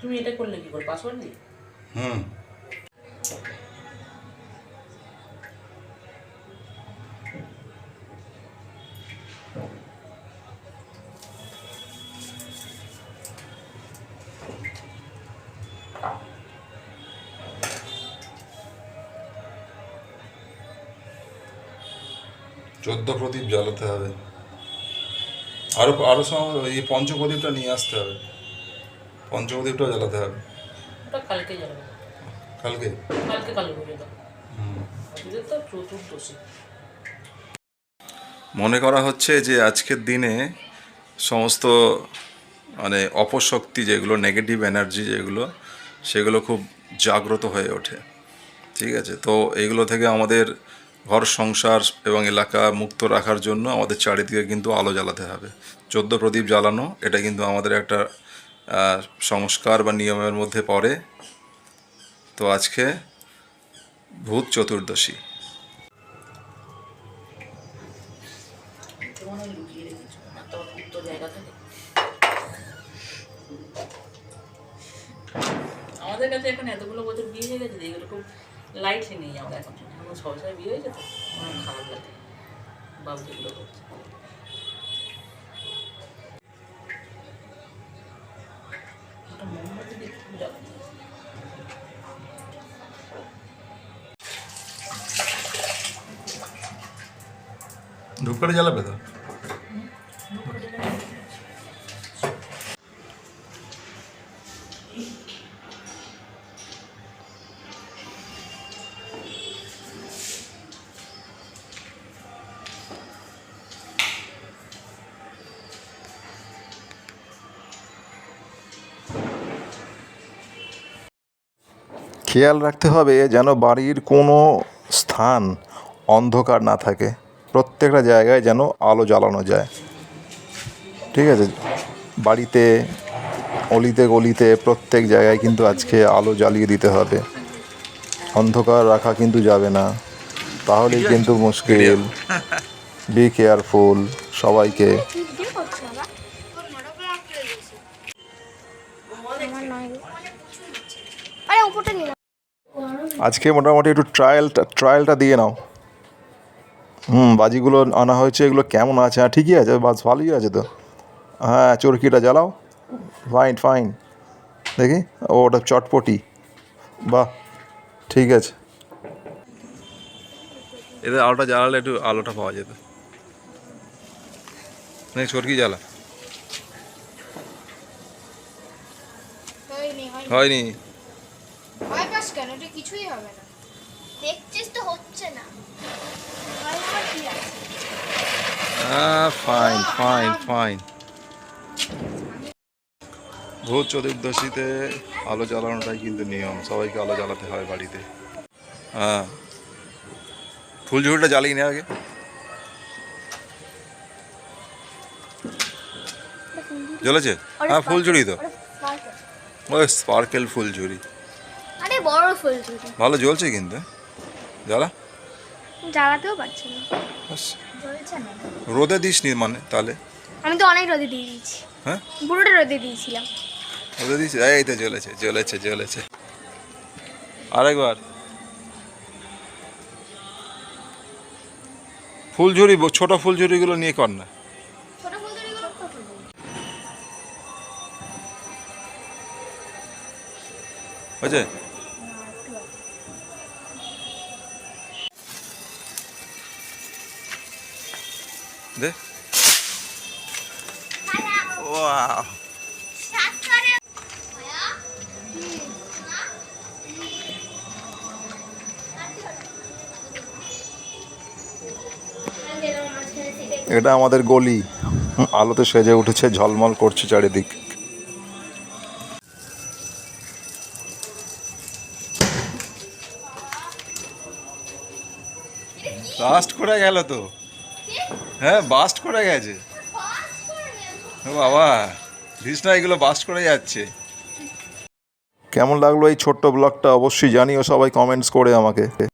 তুমি এটা করলে কি করে? পাসওয়ার্ড দিয়ে হুম। চোদ্দ প্রদীপ জ্বালাতে হবে। আরও আরও সব এই পঞ্চপ্রদীপটা নিয়ে আসতে হবে। পঞ্চপ্রদীপটাও জ্বালাতে হবে? ওটা কালকে যাবে কালকে? কালকে কালী পুজো দাও পুজো তো চতুর্দশী। মনে করা হচ্ছে যে আজকের দিনে সমস্ত মানে অপশক্তি যেগুলো নেগেটিভ এনার্জি যেগুলো সেগুলো খুব জাগ্রত হয়ে ওঠে। ঠিক আছে? তো এগুলো থেকে আমাদের ঘর সংসার এবং এলাকা মুক্ত রাখার জন্য আমাদের চারিদিকে কিন্তু আলো জ্বালাতে হবে। চোদ্দ প্রদীপ জ্বালানো এটা কিন্তু আমাদের একটা সংস্কার বা নিয়মের মধ্যে পড়ে। তো আজকে ভূত চতুর্দশী। আমাদের কাছে এখন এতগুলো বছর বিয়ে হয়ে গেছে যে এরকম লাইটলি নেই আমরা এখন। এখন সব বিয়ে হয়েছে তো? খারাপ লাগে। বাবু ধূপকাঠি জ্বালাবে তো? খেয়াল রাখতে হবে যেন বাড়ির কোনো স্থান অন্ধকার না থাকে। প্রত্যেকটা জায়গায় যেন আলো জ্বালানো যায়। ঠিক আছে? বাড়িতে অলিতে গলিতে প্রত্যেক জায়গায় কিন্তু আজকে আলো জ্বালিয়ে দিতে হবে। অন্ধকার রাখা কিন্তু যাবে না। তাহলেই কিন্তু মুশকিল। বি কেয়ারফুল সবাইকে। আজকে মোটামুটি একটু ট্রায়ালটা ট্রায়ালটা দিয়ে নাও। হুম বাজিগুলো আনা হয়েছে এগুলো কেমন আছে? হ্যাঁ ঠিকই আছে বাস ভালোই আছে তো। হ্যাঁ চরকিটা জ্বালাও। ফাইন ফাইন দেখি ও ওটা চটপটি। বাহ ঠিক আছে। এদের আলোটা জ্বালালে একটু আলোটা পাওয়া যেত। না চরকি জ্বালা। হয়নি, হয়নি। কিছুই হবে না। দেখছিস তো হচ্ছে না। হ্যাঁ ফাইন ফাইন ফাইন ভূত চতুর্দশীতে আলো জ্বালানোটাই কিন্তু নিয়ম। সবাইকে আলো জ্বালাতে হয় বাড়িতে। হ্যাঁ ফুলঝুড়িটা জ্বালিয়ে নে আগে। জ্বলেছে? হ্যাঁ ফুলঝুড়ি তো। ওই স্পার্কেল ফুলঝুড়ি। আরে বড় ভালো জ্বলছে কিন্তু জ্বালা? জ্বালাতেও পারছি না। রোদে দিস নি মানে তাহলে? আমি তো অনেক রোদে দিয়ে দিয়েছি। হ্যাঁ? পুরোটা রোদে দিয়েছিলাম। রোদে দিস এই তো জ্বলেছে জ্বলেছে জ্বলেছে। আরেকবার। ফুলঝুরি ছোট ফুলঝুরিগুলো নিয়ে কর না। দে ওয়াও এটা আমাদের গলি। আলোতে সেজে উঠেছে ঝলমল করছে চারিদিক। লাস্ট করে গেল তো। হ্যাঁ বাস্ট করে গেছে। বাবা না এগুলো বাস্ট করে যাচ্ছে। কেমন লাগল এই ছোট্ট ব্লগটা? অবশ্যই জানিও সবাই কমেন্টস করে আমাকে।